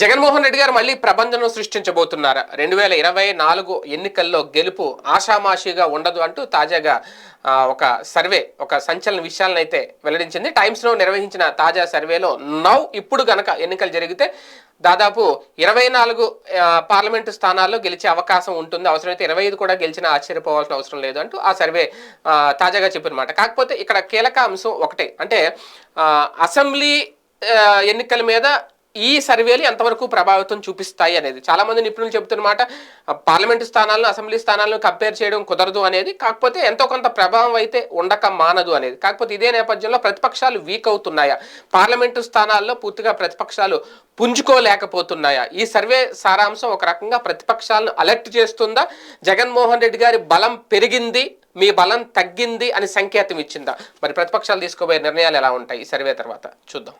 జగన్మోహన్ రెడ్డి గారు మళ్ళీ ప్రబంధనం సృష్టించబోతున్నారు. రెండు వేల ఇరవై నాలుగు ఎన్నికల్లో గెలుపు ఆషామాషిగా ఉండదు అంటూ తాజాగా ఒక సర్వే ఒక సంచలన విషయాలను అయితే వెల్లడించింది. టైమ్స్లో నిర్వహించిన తాజా సర్వేలో నౌ ఇప్పుడు గనక ఎన్నికలు జరిగితే దాదాపు ఇరవై నాలుగు పార్లమెంటు స్థానాల్లో గెలిచే అవకాశం ఉంటుంది. అవసరమైతే ఇరవై ఐదు కూడా గెలిచినా ఆశ్చర్యపోవాల్సిన అవసరం లేదు అంటూ ఆ సర్వే తాజాగా చెప్పినమాట. కాకపోతే ఇక్కడ కీలక అంశం ఒకటే. అంటే అసెంబ్లీ ఎన్నికల మీద ఈ సర్వేలు ఎంతవరకు ప్రభావితం చూపిస్తాయి అనేది. చాలామంది నిపుణులు చెబుతున్నమాట పార్లమెంటు స్థానాలను అసెంబ్లీ స్థానాలను కంపేర్ చేయడం కుదరదు అనేది. కాకపోతే ఎంతో కొంత ప్రభావం అయితే ఉండక మానదు అనేది. కాకపోతే ఇదే నేపథ్యంలో ప్రతిపక్షాలు వీక్ అవుతున్నాయా? పార్లమెంటు స్థానాల్లో పూర్తిగా ప్రతిపక్షాలు పుంజుకోలేకపోతున్నాయా? ఈ సర్వే సారాంశం ఒక రకంగా ప్రతిపక్షాలను అలర్ట్ చేస్తుందా? జగన్మోహన్ రెడ్డి గారి బలం పెరిగింది మీ బలం తగ్గింది అని సంకేతం ఇచ్చిందా? మరి ప్రతిపక్షాలు తీసుకోబోయే నిర్ణయాలు ఎలా ఉంటాయి? ఈ సర్వే తర్వాత చూద్దాం.